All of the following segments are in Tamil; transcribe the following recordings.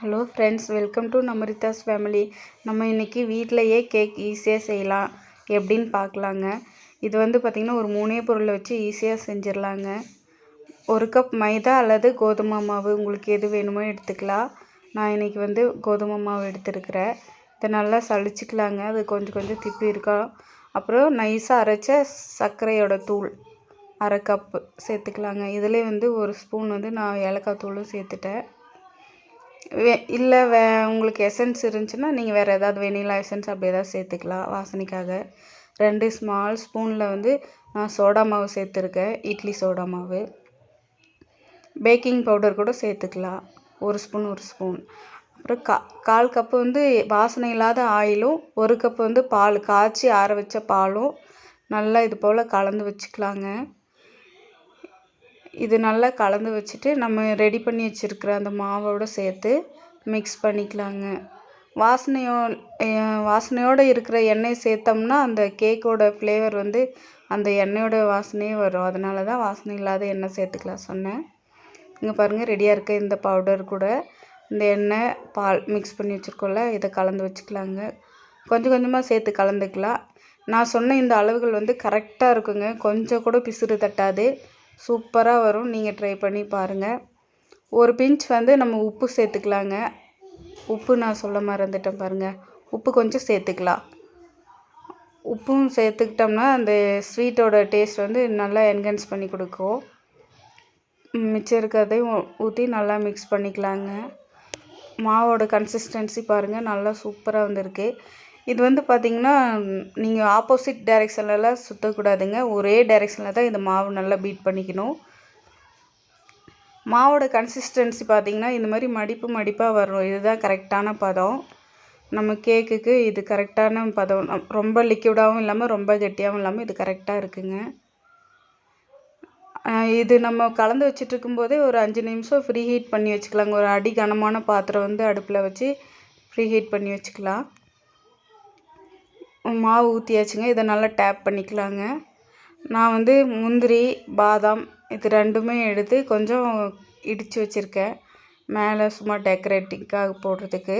Hello friends welcome to Namritha's family நம்ம இன்றைக்கி வீட்டிலையே கேக் ஈஸியாக செய்யலாம். எப்படின்னு பார்க்கலாங்க. இது வந்து பார்த்திங்கன்னா ஒரு மூணே பொருளை வச்சு ஈஸியாக செஞ்சிடலாங்க. ஒரு கப் மைதா அல்லது கோதுமை மாவு உங்களுக்கு எது வேணுமோ எடுத்துக்கலாம். நான் இன்றைக்கி வந்து கோதுமை மாவு எடுத்துருக்கிறேன். இதை நல்லா சளிச்சிக்கலாங்க. அது கொஞ்சம் கொஞ்சம் திப்பி இருக்கும். அப்புறம் நைஸாக அரைச்ச சர்க்கரையோட தூள் அரை கப்பு சேர்த்துக்கலாங்க. இதிலே வந்து ஒரு ஸ்பூன் வந்து நான் ஏலக்காய் தூளும் சேர்த்துட்டேன். வே இல்லை வே உங்களுக்கு எசன்ஸ் இருந்துச்சுன்னா நீங்கள் வேறு ஏதாவது வெனிலா எசன்ஸ் அப்படி ஏதாவது சேர்த்துக்கலாம் வாசனைக்காக. ரெண்டு ஸ்மால் ஸ்பூனில் வந்து நான் சோடா மாவு சேர்த்துருக்கேன். இட்லி சோடா மாவு. பேக்கிங் பவுடர் கூட சேர்த்துக்கலாம். ஒரு ஸ்பூன் ஒரு ஸ்பூன் அப்புறம் கா கால் கப்பு வந்து வாசனை இல்லாத ஆயிலும் ஒரு கப்பு வந்து பால் காய்ச்சி ஆற வச்ச பாலும் நல்லா இது போல் கலந்து வச்சுக்கலாங்க. இது நல்லா கலந்து வச்சுட்டு நம்ம ரெடி பண்ணி வச்சுருக்கிற அந்த மாவோடு சேர்த்து மிக்ஸ் பண்ணிக்கலாங்க. வாசனையோ வாசனையோடு இருக்கிற எண்ணெய் சேர்த்தோம்னா அந்த கேக்கோட ஃப்ளேவர் வந்து அந்த எண்ணெயோட வாசனையே வரும். அதனால தான் வாசனை இல்லாத எண்ணெய் சேர்த்துக்கலாம் சொன்னேன். இங்கே பாருங்கள் ரெடியாக இருக்க இந்த பவுடர் கூட. இந்த எண்ணெய் பால் மிக்ஸ் பண்ணி வச்சுருக்கோம்ல இதை கலந்து வச்சுக்கலாங்க. கொஞ்சம் கொஞ்சமாக சேர்த்து கலந்துக்கலாம். நான் சொன்ன இந்த அளவுகள் வந்து கரெக்டாக இருக்குங்க. கொஞ்சம் கூட பிசுறு தட்டாது. சூப்பராக வரும். நீங்கள் ட்ரை பண்ணி பாருங்கள் ஒரு பிஞ்ச் வந்து நம்ம உப்பு சேர்த்துக்கலாங்க. உப்பு நான் சொல்ல மறந்துட்டேன் பாருங்கள் உப்பு கொஞ்சம் சேர்த்துக்கலாம். உப்பும் சேர்த்துக்கிட்டோம்னா அந்த ஸ்வீட்டோட டேஸ்ட் வந்து நல்லா என்ஹான்ஸ் பண்ணி கொடுக்கும். மிச்சம் இருக்கிறதையும் ஊற்றி நல்லா மிக்ஸ் பண்ணிக்கலாங்க. மாவோட கன்சிஸ்டன்சி பாருங்கள் நல்லா சூப்பராக வந்திருக்கு. இது வந்து பார்த்திங்கன்னா நீங்கள் ஆப்போசிட் டைரெக்ஷன்லலாம் சுற்றக்கூடாதுங்க ஒரே டைரெக்ஷனில் தான் இந்த மாவு நல்லா பீட் பண்ணிக்கணும். மாவோட கன்சிஸ்டன்சி பார்த்திங்கன்னா இந்த மாதிரி மடிப்பு மடிப்பாக வரும். இதுதான் கரெக்டான பதம். நம்ம கேக்குக்கு இது கரெக்டான பதம். ரொம்ப லிக்விடாகவும் இல்லாமல் ரொம்ப கெட்டியாகவும் இல்லாமல் இது கரெக்டாக இருக்குங்க. இது நம்ம கலந்து வச்சுட்டு இருக்கும்போதே ஒரு அஞ்சு நிமிஷம் ஃப்ரீ ஹீட் பண்ணி வச்சுக்கலாங்க. ஒரு அடி கனமான பாத்திரம் வந்து அடுப்பில் வச்சு ஃப்ரீ ஹீட் பண்ணி வச்சுக்கலாம். மாவு ஊற்றியாச்சுங்க இதை நல்லா டேப் பண்ணிக்கலாங்க. நான் வந்து முந்திரி பாதாம் இது ரெண்டுமே எடுத்து கொஞ்சம் இடித்து வச்சுருக்கேன். மேலே சும்மா டெக்கரேட்டிங்காக போடுறதுக்கு.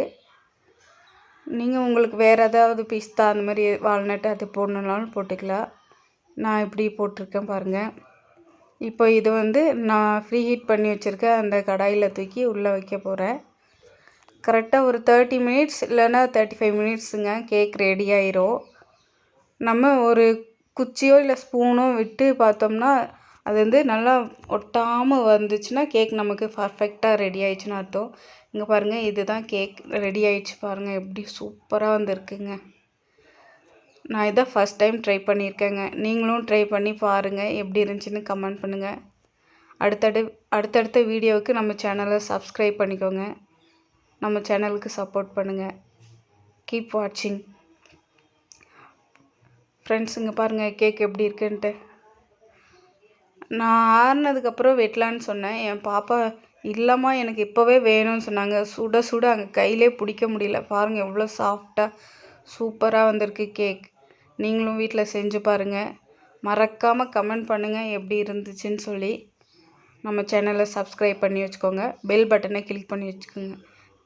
நீங்கள் உங்களுக்கு வேறு ஏதாவது பிஸ்தா அந்த மாதிரி வால்நட் அது போடணுன்னாலும் போட்டுக்கலாம். நான் இப்படி போட்டிருக்கேன் பாருங்கள் இப்போ இது வந்து நான் ஃப்ரீ ஹீட் பண்ணி வச்சுருக்க அந்த கடாயில் தூக்கி உள்ளே வைக்க போகிறேன் கரெக்டாக ஒரு தேர்ட்டி மினிட்ஸ் இல்லைன்னா தேர்ட்டி ஃபைவ் மினிட்ஸுங்க கேக் ரெடி ஆயிரும். நம்ம ஒரு குச்சியோ இல்லை ஸ்பூனோ விட்டு பார்த்தோம்னா அது வந்து நல்லா ஒட்டாமல் வந்துச்சுன்னா கேக் நமக்கு பர்ஃபெக்டாக ரெடி ஆயிடுச்சுன்னு அர்த்தம். இங்கே பாருங்கள் இதுதான் கேக் ரெடி ஆயிடுச்சு பாருங்கள் எப்படி சூப்பராக வந்திருக்குங்க. நான் இதை ஃபஸ்ட் டைம் ட்ரை பண்ணியிருக்கேங்க. நீங்களும் ட்ரை பண்ணி பாருங்கள் எப்படி இருந்துச்சுன்னு கமெண்ட் பண்ணுங்கள் அடுத்தடு அடுத்தடுத்த வீடியோவுக்கு நம்ம சேனலை சப்ஸ்கிரைப் பண்ணிக்கோங்க. நம்ம சேனலுக்கு சப்போர்ட் பண்ணுங்கள் கீப் வாட்சிங் ஃப்ரெண்ட்ஸுங்க பாருங்கள் கேக் எப்படி இருக்குன்ட்டு. நான் ஆறுனதுக்கப்புறம் வெட்டலான்னு சொன்னேன். என் பாப்பா இல்லைம்மா எனக்கு இப்போவே வேணும்னு சொன்னாங்க. சுட சுட அங்கே கையிலே பிடிக்க முடியல. பாருங்கள் எவ்வளோ சாஃப்டாக சூப்பராக வந்திருக்கு கேக் நீங்களும் வீட்டில் செஞ்சு பாருங்கள் மறக்காமல் கமெண்ட் பண்ணுங்கள் எப்படி இருந்துச்சுன்னு சொல்லி. நம்ம சேனலை சப்ஸ்கிரைப் பண்ணி வச்சுக்கோங்க. பெல் பட்டனை கிளிக் பண்ணி வச்சுக்கோங்க.